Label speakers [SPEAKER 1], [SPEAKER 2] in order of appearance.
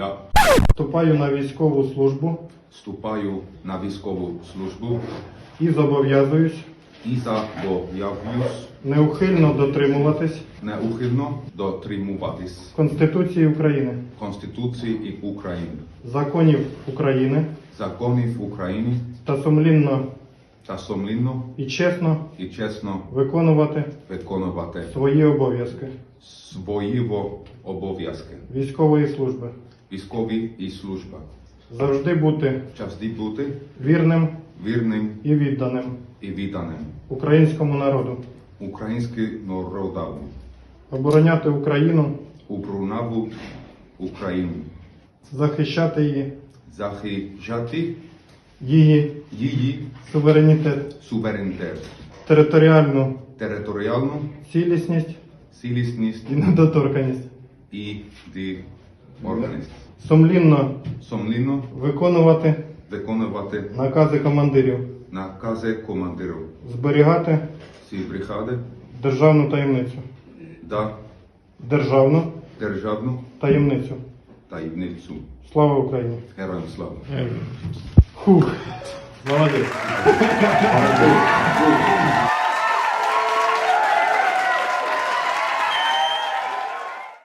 [SPEAKER 1] Я
[SPEAKER 2] Вступаю на військову службу
[SPEAKER 1] вступаю на військову службу
[SPEAKER 2] і зобов'язуюсь
[SPEAKER 1] і зобов'язуюсь
[SPEAKER 2] неухильно дотримуватись
[SPEAKER 1] неухильно дотримуватись
[SPEAKER 2] Конституції України,
[SPEAKER 1] Конституції України,
[SPEAKER 2] законів України.
[SPEAKER 1] Законів України.
[SPEAKER 2] Та сумлінно
[SPEAKER 1] та сумлінно
[SPEAKER 2] і чесно
[SPEAKER 1] і чесно
[SPEAKER 2] виконувати
[SPEAKER 1] виконувати
[SPEAKER 2] свої обов'язки.
[SPEAKER 1] свої обов'язки.
[SPEAKER 2] військової служби,
[SPEAKER 1] Військові і служба.
[SPEAKER 2] завжди бути
[SPEAKER 1] Завжди бути
[SPEAKER 2] вірним
[SPEAKER 1] вірним
[SPEAKER 2] і відданим
[SPEAKER 1] і відданим
[SPEAKER 2] українському народу,
[SPEAKER 1] українським народам,
[SPEAKER 2] обороняти Україну,
[SPEAKER 1] обороняти Україну,
[SPEAKER 2] захищати її,
[SPEAKER 1] захищати
[SPEAKER 2] її
[SPEAKER 1] її
[SPEAKER 2] суверенітет,
[SPEAKER 1] суверенітет,
[SPEAKER 2] територіальну
[SPEAKER 1] територіальну
[SPEAKER 2] цілісність.
[SPEAKER 1] цілісність
[SPEAKER 2] і недоторканість,
[SPEAKER 1] і діорганість.
[SPEAKER 2] сумлінно
[SPEAKER 1] Сумлінно
[SPEAKER 2] виконувати
[SPEAKER 1] виконувати
[SPEAKER 2] накази командирів,
[SPEAKER 1] накази командирів
[SPEAKER 2] зберігати
[SPEAKER 1] всі бригади
[SPEAKER 2] державну таємницю,
[SPEAKER 1] да
[SPEAKER 2] державну
[SPEAKER 1] державну
[SPEAKER 2] таємницю.
[SPEAKER 1] таємницю.
[SPEAKER 2] Слава Україні!
[SPEAKER 1] Героям слава!
[SPEAKER 2] Фух, молодець.